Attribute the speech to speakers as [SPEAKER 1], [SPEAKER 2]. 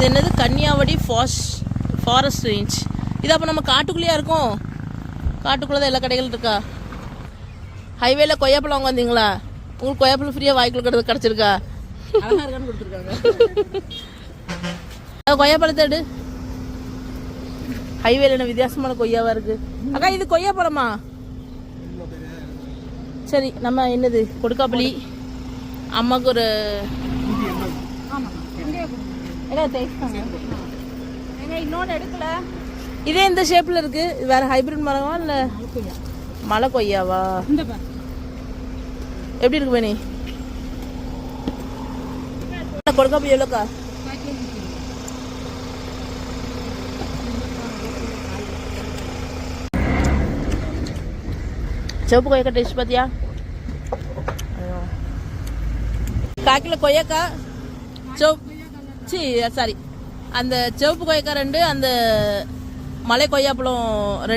[SPEAKER 1] இது என்னது? கன்னியாவடி ஃபாஸ் forest range இது அப்போ நம்ம காட்டுக்குள்ளேயா இருக்கோம்? காட்டுக்குள்ளே தான் எல்லா கடைகளும் இருக்கா? ஹைவேல கொய்யாப்பழம் வாங்க வந்தீங்களா? உங்களுக்கு கொய்யாப்பழம் ஃப்ரீயாக வாய்க்குள்ள கிடது கிடச்சிருக்கா? அது கொய்யாப்பழத்தை எடு ஹைவேல என்ன வித்தியாசமான கொய்யாவா இருக்கு? அக்கா இது கொய்யாப்பழமா? சரி நம்ம என்னது? கொடுக்காப்புளி. அம்மாவுக்கு ஒரு
[SPEAKER 2] இன்னொன்று எடுக்கல.
[SPEAKER 1] இதே இந்த ஷேப்ல இருக்கு. வேற ஹைபிரிட் மரமா இல்ல மலை கொய்யாவா எப்படி இருக்கு வேணி கொடுக்காப்புளி எவ்வளோக்கா சிவப்பு கொய்யாக்கா டேஸ்ட் பார்த்தியா ஐயோ. கால் கிலோ கொய்யாக்கா? சிவப் சி சாரி அந்த சிவப்பு கொய்யாக்காய் ரெண்டு அந்த மலை கொய்யாப்பழம் ரெண்டு